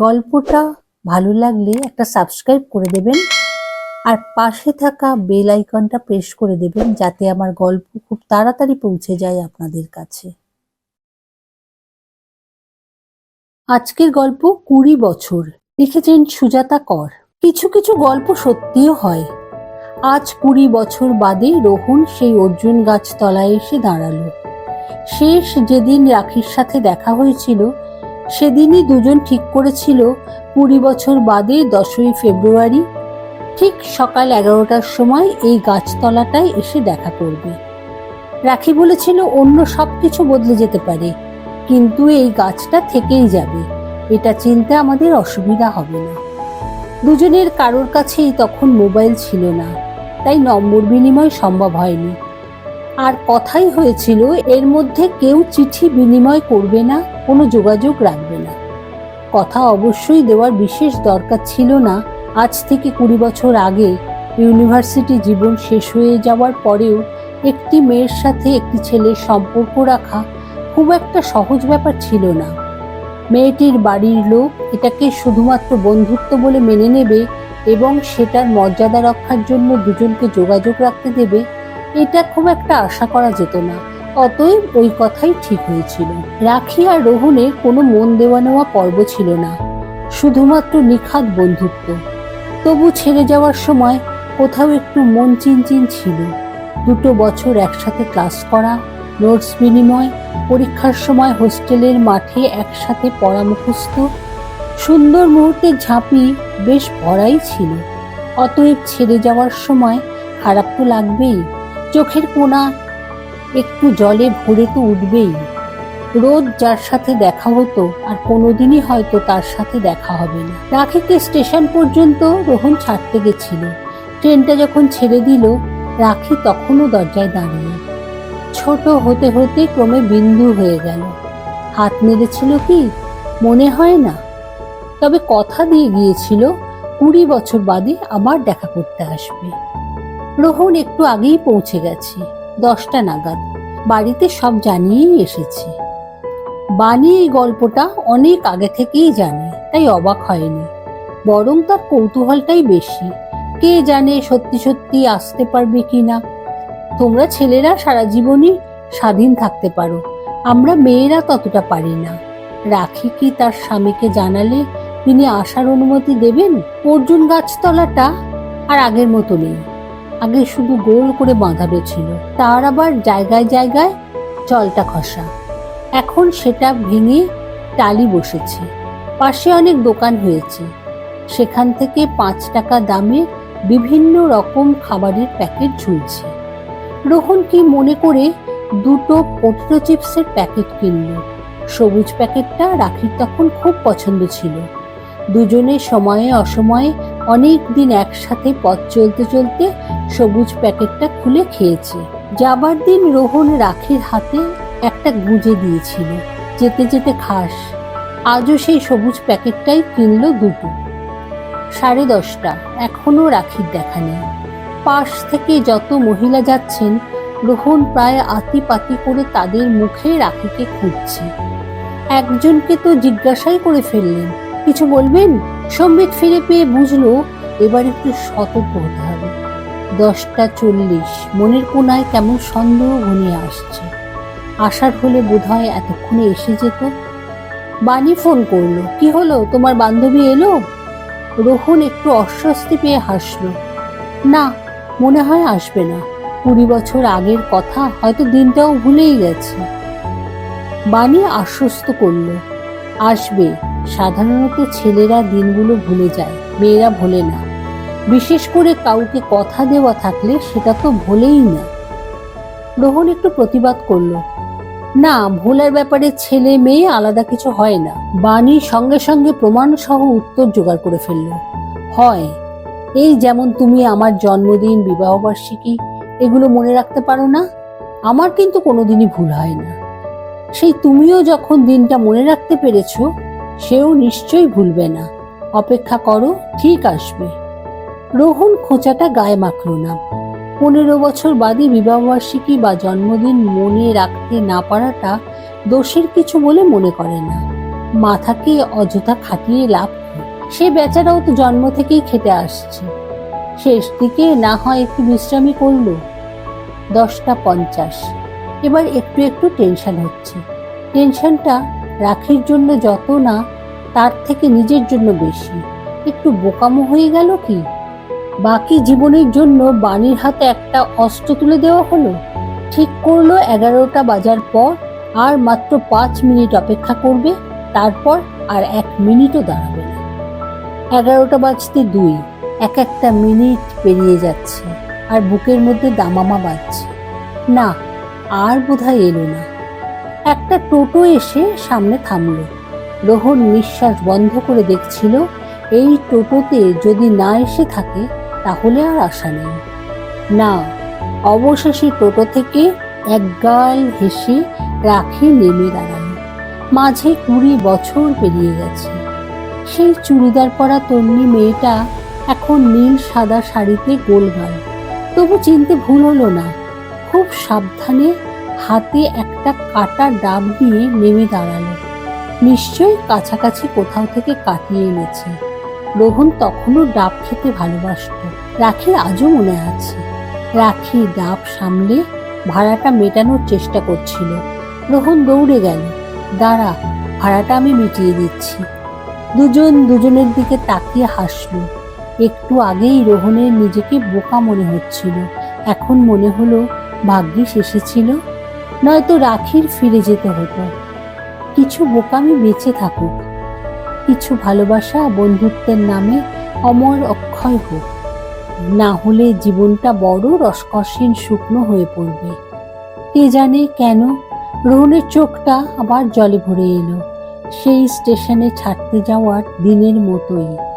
গল্পটা ভালো লাগলে একটা সাবস্ক্রাইব করে দেবেন। আর পাশে থাকা বেল আইকনটা প্রেস করে দেবেন যাতে আমার গল্প খুব তাড়াতাড়ি পৌঁছে যায় আপনাদের কাছে। আজকের গল্প কুড়ি বছর। লিখেছেন সুজাতা কর। কিছু কিছু গল্প সত্যিও হয়। আজ কুড়ি বছর বাদে রোহন সেই অর্জুন গাছ তলায় এসে দাঁড়াল। শেষ যেদিন রাখির সাথে দেখা হয়েছিল সেদিনই দুজন ঠিক করেছিল কুড়ি বছর বাদে দশই ফেব্রুয়ারি। ঠিক সকাল এগারোটার সময় এই গাছতলাটায় এসে দেখা করবে। রাখি বলেছিল অন্য সব কিছু বদলে যেতে পারে, কিন্তু এই গাছটা থেকেই যাবে। এটা চিনতে আমাদের অসুবিধা হবে না। দুজনের কারোর কাছেই তখন মোবাইল ছিল না, তাই নম্বর বিনিময় সম্ভব হয়নি। আর কথাই হয়েছিল, এর মধ্যে কেউ চিঠি বিনিময় করবে না কোনো যোগাযোগ রাখবে না। কথা অবশ্যই দেওয়ার বিশেষ দরকার ছিল না। আজ থেকে কুড়ি বছর আগে ইউনিভার্সিটি জীবন শেষ হয়ে যাওয়ার পরেও একটি মেয়ের সাথে একটি ছেলের সম্পর্ক রাখা খুব একটা সহজ ব্যাপার ছিল না। মেয়েটির বাড়ির লোক এটাকে শুধুমাত্র বন্ধুত্ব বলে মেনে নেবে এবং সেটার মর্যাদা রক্ষার জন্য দুজনকে যোগাযোগ রাখতে দেবে, এটা খুব একটা আশা করা যেত না। অতএব ওই কথাই ঠিক হয়েছিল। রাখি আর রোহনের কোনো মন দেওয়া নেওয়া পর্ব ছিল না, শুধুমাত্র নিখাত বন্ধুত্ব। তবু ছেড়ে যাওয়ার সময় কোথাও একটু মন চিনচিন ছিল। দুটো বছর একসাথে ক্লাস করা, নোটস বিনিময়, পরীক্ষার সময় হোস্টেলের মাঠে একসাথে পড়া মুখস্থ, সুন্দর মুহূর্তের ঝাঁপি বেশ ভরাই ছিল। অতএব ছেড়ে যাওয়ার সময় খারাপ তো লাগবেই, চোখের কোনা একটু জলে ভরে তো উঠবেই। রোজ যার সাথে দেখা হতো, আর কোনোদিনই হয়তো তার সাথে দেখা হবে না। রাখিকে স্টেশন পর্যন্ত রোহন ছাড়তে গেছিল। ট্রেনটা যখন ছেড়ে দিল, রাখি তখনও দরজায় দাঁড়িয়ে। ছোট হতে হতে ক্রমে বিন্দু হয়ে গেল। হাত মেরেছিল কি? মনে হয় না। তবে কথা দিয়ে গিয়েছিল, কুড়ি বছর বাদে আবার দেখা করতে আসবে। রোহন একটু আগেই পৌঁছে গেছে। দশটা নাগাদ। বাড়িতে সব জানিয়েই এসেছে। বানি এই গল্পটা অনেক আগে থেকেই জানে, তাই অবাক হয়নি। বরং তার কৌতূহলটাই বেশি। কে জানে সত্যি সত্যি আসতে পারবে কি না তোমরা ছেলেরা সারা জীবনই স্বাধীন থাকতে পারো। আমরা মেয়েরা ততটা পারি না। রাখি কি তার স্বামীকে জানালে তিনি আসার অনুমতি দেবেন? অর্জুন গাছতলাটা আর আগের মতো নেই। আগে শুধু গোল করে বাঁধানো ছিল। তার আবার জায়গায় জায়গায় জলটা খসা। এখন সেটা ভেঙে টালি বসেছে। পাশে অনেক দোকান হয়েছে। সেখান থেকে পাঁচ টাকা দামে বিভিন্ন রকম খাবারের প্যাকেট ঝুলছে। রোহন কি মনে করে দুটো পটেটো চিপসের প্যাকেট কিনল? সবুজ প্যাকেটটা রাখির তখন খুব পছন্দ ছিল। দুজনে সময়ে অসময়ে অনেক দিন একসাথে পথ চলতে চলতে সবুজ প্যাকেটটা খুলে খেয়েছে। যাবার দিন রোহন রাখির হাতে একটা গুঁজে দিয়েছিল। যেতে যেতে খাস। আজও সেই সবুজ প্যাকেটটাই কিনলো দুটো। সাড়ে দশটা। এখনও রাখির দেখা নেই। পাশ থেকে যত মহিলা যাচ্ছেন, রোহন প্রায় আতিপাতি করে তাদের মুখে রাখিকে খুঁজছে। একজনকে তো জিজ্ঞাসাই করে ফেললেন, কিছু বলবেন? সম্বিত ফিরে পেয়ে বুঝলো, এবার একটু সতর্ক হতে হবে। দশটা চল্লিশ, মনের কোনায় কেমন সন্দেহ ঘনিয়ে আসছে। আসার হলে বোধহয় এতক্ষণে এসে যেত। বাণী ফোন করল, কি হলো? তোমার বান্ধবী এলো? রোহন একটু অস্বস্তি পেয়ে হাসলো। না, মনে হয় আসবে না। কুড়ি বছর আগের কথা, হয়তো দিনটাও ভুলেই গেছে। বাণী আশ্বস্ত করল, আসবে। সাধারণত ছেলেরা দিনগুলো ভুলে যায়, মেয়েরা ভোলে না। বিশেষ করে কাউকে কথা দেওয়া থাকলে সেটা তো ভোলেই না। রোহন একটু প্রতিবাদ করল। না, ভোলার ব্যাপারে ছেলে মেয়ে আলাদা কিছু হয় না। বাণী সঙ্গে সঙ্গে প্রমাণ সহ উত্তর জোগাড় করে ফেলল। হয়, এই যেমন তুমি আমার জন্মদিন, বিবাহবার্ষিকী, এগুলো মনে রাখতে পারো না? আমার কিন্তু কোনোদিনই ভুল হয় না। সেই তুমিও যখন দিনটা মনে রাখতে পেরেছ সেও নিশ্চয়ই ভুলবে না। অপেক্ষা করো, ঠিক আসবে। রোহন খোঁচাটা গায়ে মাখল না। পনেরো বছর বাদে বিবাহবার্ষিকী বা জন্মদিন মনে রাখতে না পারাটা দোষের কিছু বলে মনে করে না। মাথাকে অযথা খাটিয়ে লাভ সে বেচারাও তো জন্ম থেকেই খেটে আসছে। শেষ দিকে না হয় একটু বিশ্রামই করল। দশটা পঞ্চাশ। এবার একটু একটু টেনশন হচ্ছে। টেনশনটা রাখির জন্য যত না, তার থেকে নিজের জন্য বেশি। একটু বোকামো হয়ে গেল কি? বাকি জীবনের জন্য বাণীর হাতে একটা অস্ত্র তুলে দেওয়া হলো? ঠিক করল এগারোটা বাজার পর আর মাত্র পাঁচ মিনিট অপেক্ষা করবে, তারপর আর এক মিনিটও দাঁড়াবে না। এগারোটা বাজতে দুই, এক একটা মিনিট পেরিয়ে যাচ্ছে আর বুকের মধ্যে দামামা বাজছে। না, আর বোধহয় এলো না। একটা টোটো এসে সামনে থামল। রোহন নিঃশ্বাস বন্ধ করে দেখছিল, এই টোটোতে যদি না এসে থাকে, তাহলে আর আশা নেই। না, অবশেষে টোটো থেকে এক গাল হেসে রাখি নেমে দাঁড়াল। মাঝে কুড়ি বছর পেরিয়ে গেছে। সেই চুড়িদার পরা তন্নি মেয়েটা এখন নীল সাদা শাড়িতে গোল গোলগাল তবু চিনতে ভুল হলো না। খুব সাবধানে হাতে একটা কাটা ডাব দিয়ে নেমে দাঁড়াল। নিশ্চয়ই কাছাকাছি কোথাও থেকে কাটিয়ে এনেছে। রোহন তখনও ডাব খেতে ভালোবাসত। রাখির আজও মনে আছে। রাখি ডাব সামলে ভাড়াটা মেটানোর চেষ্টা করছিল। রোহন দৌড়ে গেল। দাঁড়া, ভাড়াটা আমি মিটিয়ে দিচ্ছি। দুজন দুজনের দিকে তাকিয়ে হাসলো। একটু আগেই রোহনের নিজেকে বোকা মনে হচ্ছিল। এখন মনে হলো, ভাগ্যিস এসেছিল। নয়তো রাখির ফিরে যেতে হতো। কিছু বোকামি বেঁচে থাকুক। কিছু ভালোবাসা বন্ধুত্বের নামে অমর অক্ষয় হোক। না হলে জীবনটা বড় রসকসীন শুকনো হয়ে পড়বে। কে জানে কেন রোহনের চোখটা আবার জলে ভরে এলো। সেই স্টেশনে ছাড়তে যাওয়ার দিনের মতোই।